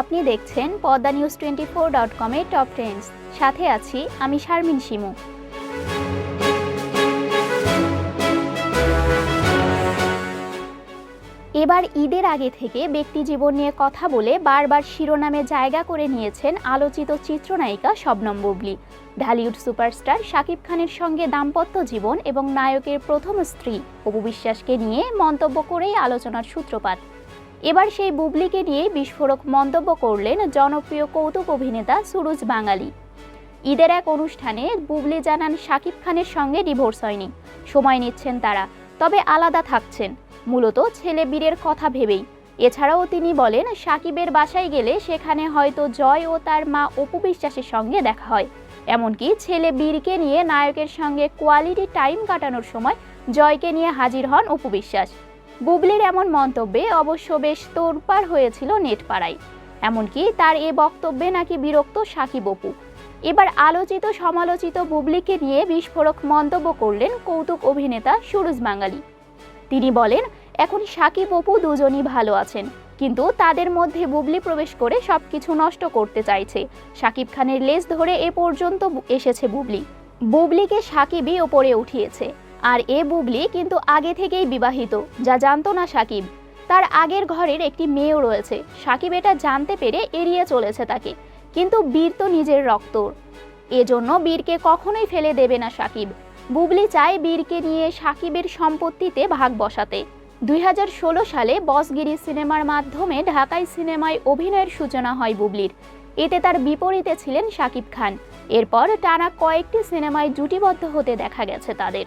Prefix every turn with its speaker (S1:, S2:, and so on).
S1: আপনি দেখছেন Padma news twenty four dot কমের টপ ট্রেন্ডস সাথে আছি আমি শারমিন শিমু। এবার ঈদের আগে থেকে ব্যক্তি জীবন নিয়ে কথা বলে বারবার শিরোনামে জায়গা করে নিয়েছেন আলোচিত চিত্রনায়িকা শবনম বুবলি। ঢালিউড সুপারস্টার শাকিব খানের সঙ্গে দাম্পত্য জীবন এবং নায়কের প্রথম স্ত্রী। অপু বিশ্বাসকে নিয়ে মন্তব্য করেই আলোচনার সূত্রপাত। এবার সেই বুবলিকে নিয়ে বিস্ফোরক মন্তব্য করলেন জনপ্রিয় কৌতুক অভিনেতা সুরজ বাঙালি। ঈদের এক অনুষ্ঠানে বুবলি জানান, শাকিব খানের সঙ্গে ডিভোর্স হয়নি। সময় নিচ্ছেন তারা, তবে আলাদা থাকছেন। মূলত ছেলে বীরের কথা ভেবেই। এছাড়াও তিনি বলেন সাকিবের বাসায় গেলে সেখানে হয়তো জয় ও তার মা অপু বিশ্বাসের সঙ্গে দেখা হয়। এমনকি ছেলে বীরকে নিয়ে নায়কের সঙ্গে কোয়ালিটি টাইম কাটানোর সময় জয়কে নিয়ে হাজির হন অপু বিশ্বাস। বুবলির এমন মন্তব্যে অবশ্য বেশ তোরপার হয়েছিল নেটপাড়ায়। এমনকি তার এ বক্তব্যে নাকি বিরক্ত সাকিব অপু। এবার আলোচিত সমালোচিত বুবলিকে নিয়ে বিস্ফোরক মন্তব্য করলেন কৌতুক অভিনেতা সুরজ বাঙালি। তিনি বলেন, এখন সাকিব অপু দুজনই ভালো আছেন, কিন্তু তাদের মধ্যে বুবলি প্রবেশ করে সব কিছু নষ্ট করতে চাইছে। সাকিব খানের লেজ ধরে এ পর্যন্ত এসেছে বুবলি। বুবলিকে সাকিবই ওপরে উঠিয়েছে। আর এ বুবলি কিন্তু আগে থেকেই বিবাহিত, যা জানতো না সাকিব। তার আগের ঘরের একটি মেয়েও রয়েছে। সাকিব এটা জানতে পেরে এড়িয়ে চলেছে তাকে। কিন্তু বীর তো নিজের রক্তর এজন্য বীরকে কখনোই ফেলে দেবে না সাকিব। বুবলি চায় বীরকে নিয়ে সাকিবের সম্পত্তিতে ভাগ বসাতে। দুই হাজার ষোলো সালে বসগিরি সিনেমার মাধ্যমে ঢাকাই সিনেমায় অভিনয়ের সূচনা হয় বুবলির। এতে তার বিপরীতে ছিলেন সাকিব খান। এরপর টানা কয়েকটি সিনেমায় জুটিবদ্ধ হতে দেখা গেছে তাদের।